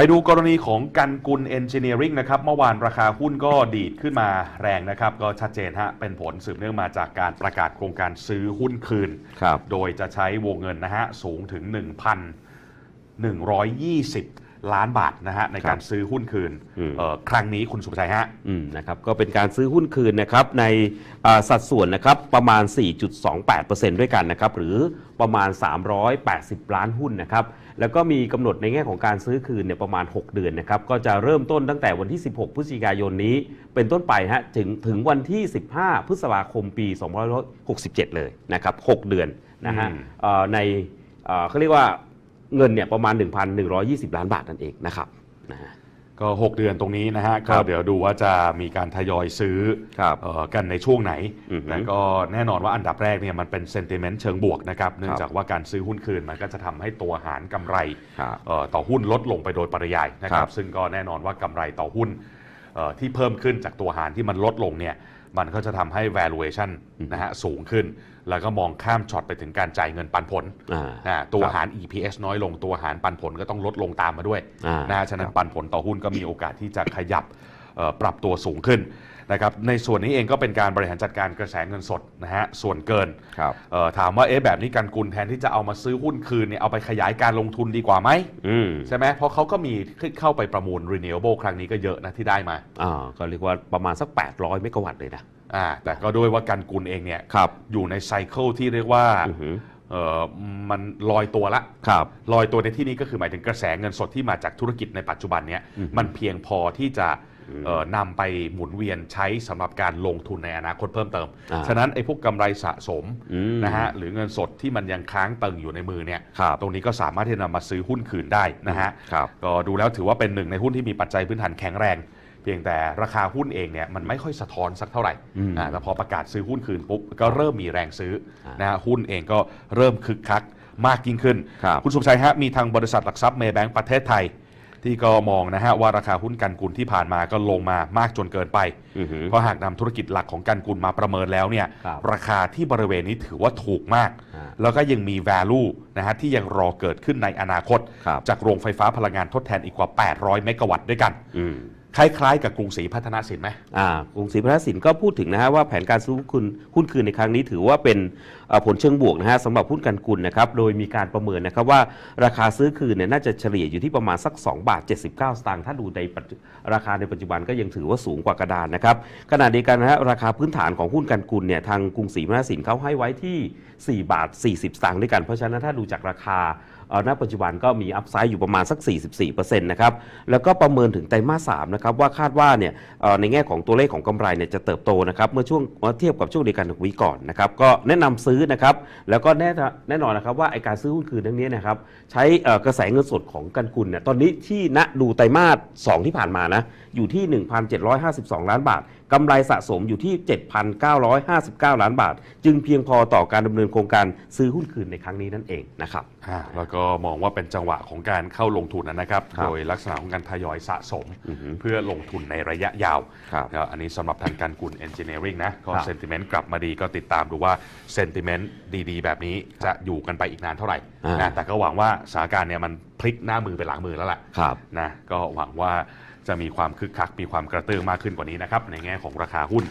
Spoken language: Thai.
ไปดูกรณีของกันกุลเอนจิเนียริงนะครับเมื่อวานราคาหุ้นก็ดีดขึ้นมาแรงนะครับ ก็ชัดเจนฮะเป็นผลสืบเนื่องมาจากการประกาศโครงการซื้อหุ้นคืนครับโดยจะใช้วงเงินนะฮะสูงถึง 1,120 ล้านบาทนะฮะในการซื้อหุ้นคืนอืมเอ่อครั้งนี้คุณสุภชัยฮะอืมนะครับก็เป็นการซื้อหุ้นคืนนะครับในอ่าสัดส่วนนะครับประมาณ 4.28%ด้วยกันนะครับหรือประมาณ 380 ล้านหุ้นนะครับแล้วก็มีกำหนดในแง่ของการซื้อคืนเนี่ยประมาณ 6 เดือนนะครับก็จะเริ่มต้นตั้งแต่วันที่ 16 พฤศจิกายนนี้ เป็นต้นไปฮะถึงถึงวันที่ 15 พฤษภาคมปี 2567 เลยนะครับ 6 เดือนนะฮะอืมเอ่อในเอ่อเขาเรียกว่า เงินเนี่ยประมาณ 1,120 ล้านบาทนั่นเองนะครับนะฮะ ก็ 6 เดือนตรงนี้นะฮะครัก็บเดี๋ยวดูว่าจะมีการทยอยซื้อครับเอ่อกันในช่วงไหนอือฮึแต่ก็แน่นอนว่าอันดับแรกเนี่ยมันเป็นเซนติเมนต์เชิงบวกนะครับเนื่องจากว่าการซื้อหุ้นคืนมันก็จะทำให้ตัวหารกำไรครับ เอ่อต่อหุ้นลดลงไปโดยปริยายนะคครัรับบซึ่งก็แน่นอนว่ากำไรต่อหุ้นเอ่อ ที่เพิ่มขึ้นจากตัวหารที่มันลดลงเนี่ยมันก็จะทำให้ valuation นะฮะสูงขึ้น แล้วก็มองข้ามช็อตไปถึงการจ่ายเงินปันผลอ่าอ่าตัวครับหาร EPS น้อยลงตัวหารปันผลก็ต้องลดลงตามมาด้วยอ่านะฮะฉะนั้นครับปันผลต่อหุ้นก็มีโอกาสที่จะขยับเอ่อ ปรับตัวสูงขึ้นนะครับในส่วนนี้เองก็เป็นการบริหารจัดการกระแสเงินสดนะฮะส่วนเกินครับเอ่อถามว่าเอ๊ะแบบนี้การกุลแทนที่จะเอามาซื้อหุ้นคืนเนี่ยเอาไปขยายการลงทุนดีกว่าไหมอืมใช่ไหมเพราะเขาก็มีเข้าไปประมูล renewable ครั้งนี้ก็เยอะนะที่ได้มาอ่าก็เรียกว่าประมาณสัก 800 เมกะวัตต์เลยนะอ่าแต่ก็ด้วยว่าการกุลเองเนี่ยครับอยู่ในไซเคิลที่เรียกว่าอือหือเอ่อมันลอยตัวละครับลอยตัวในที่นี้ก็คือหมายถึงกระแสเงินสดที่มาจากธุรกิจในปัจจุบันเนี้ยอือฮึมันเพียงพอที่จะเอ่อ นำไปหมุนเวียนใช้สำหรับการลงทุนในอนาคตเพิ่มเติมอ่าฉะนั้นไอ้พวกกำไรสะสมอืมนะฮะหรือเงินสดที่มันยังค้างเติ่งอยู่ในมือเนี่ยครับตรงนี้ก็สามารถที่จะนำมาซื้อหุ้นคืนได้นะฮะครับก็ดูแล้วถือว่าเป็นหนึ่งในหุ้นที่มีปัจจัยพื้นฐานแข็งแรงเพียงแต่ราคาหุ้นเองเนี่ยมันไม่ค่อยสะท้อนสักเท่าไหร่อืมอ่าแต่พอประกาศซื้อหุ้นคืนปุ๊บก็เริ่มมีแรงซื้ออ่านนะฮะหุ้นเองก็เริ่มคึกคักมากยิ่งขึ้นครับคุณสุภชัยฮะมีทางบริษัทหลักทรัพย์เมย์แบงก์ประเทศไทย ที่ก็มองนะฮะว่าราคาหุ้นกันกุลที่ผ่านมาก็ลงมามากจนเกินไป อือหือ เพราะหากนำธุรกิจหลักของกันกุลมาประเมินแล้วเนี่ยครับราคาที่บริเวณนี้ถือว่าถูกมาก อ่า แล้วก็ยังมี value นะฮะที่ยังรอเกิดขึ้นในอนาคต ครับ จากโรงไฟฟ้าพลังงานทดแทนอีกกว่า 800 เมกะวัตต์ด้วยกัน อืม คล้ายๆ กับกรุงศรีพัฒนาสินไหม อ่ากรุงศรีพัฒนสินก็พูดถึงนะฮะว่าแผนการซื้อหุ้นคืนหุ้นคืนในครั้งนี้ถือว่าเป็นเอ่อผลเชิงบวกนะฮะสำหรับหุ้นกันกุลนะครับโดยมีการประเมินนะครับว่าราคาซื้อคืนเนี่ยน่าจะเฉลี่ยอยู่ที่ประมาณสัก2บาท79 สตางค์ถ้าดูในปัจจุราคาในปัจจุบันก็ยังถือว่าสูงกว่ากระดานนะครับขณะเดียวกันนะฮะราคาพื้นฐานของหุ้นกันกุลเนี่ยทางกรุงศรีพัฒนสินเขาให้ไว้ที่ 4 บาท 40 สตางค์ด้วยกันเพราะฉะนั้นถ้าดูจากราคา ณปัจจุบันก็มีอัพไซด์อยู่ประมาณสัก 44%นะครับแล้วก็ประเมินถึงไตรมาส3นะครับว่าคาดว่าเนี่ยในแง่ของตัวเลขของกำไรเนี่ยจะเติบโตนะครับเมื่อช่วงเทียบกับช่วงเดียวกันของวีก่อนนะครับก็แนะนำซื้อนะครับแล้วก็แน่แน่นอนนะครับว่าไอการซื้อหุ้นคืนทั้งนี้นะครับใช้กระแสเงินสดของกันกุลเนี่ยตอนนี้ที่ณดูไตรมาส2ที่ผ่านมานะอยู่ที่ 1,752 ล้านบาท กำไรสะสมอยู่ที่ 7,959 ล้านบาท จึงเพียงพอต่อการดำเนินโครงการซื้อหุ้นคืนในครั้งนี้นั่นเองนะครับ อ่าแล้วก็มองว่าเป็นจังหวะของการเข้าลงทุนนะครับ ครับโดยลักษณะของการทยอยสะสม อือฮึเพื่อลงทุนในระยะยาวครับแล้วอันนี้สำหรับทางการกุล Engineering นะ ก็ครับเซนติเมนต์กลับมาดีก็ติดตามดูว่าเซนติเมนต์ดีๆ แบบนี้จะอยู่กันไปอีกนานเท่าไหร่อ่าน นะแต่ก็หวังว่าสถานการณ์เนี่ยมันพลิกหน้ามือไปหลังมือแล้วล่ะ ครับ นะก็หวังว่า จะมีความคึกคัก มีความกระตือมากขึ้นกว่านี้นะครับในแง่ของราคาหุ้น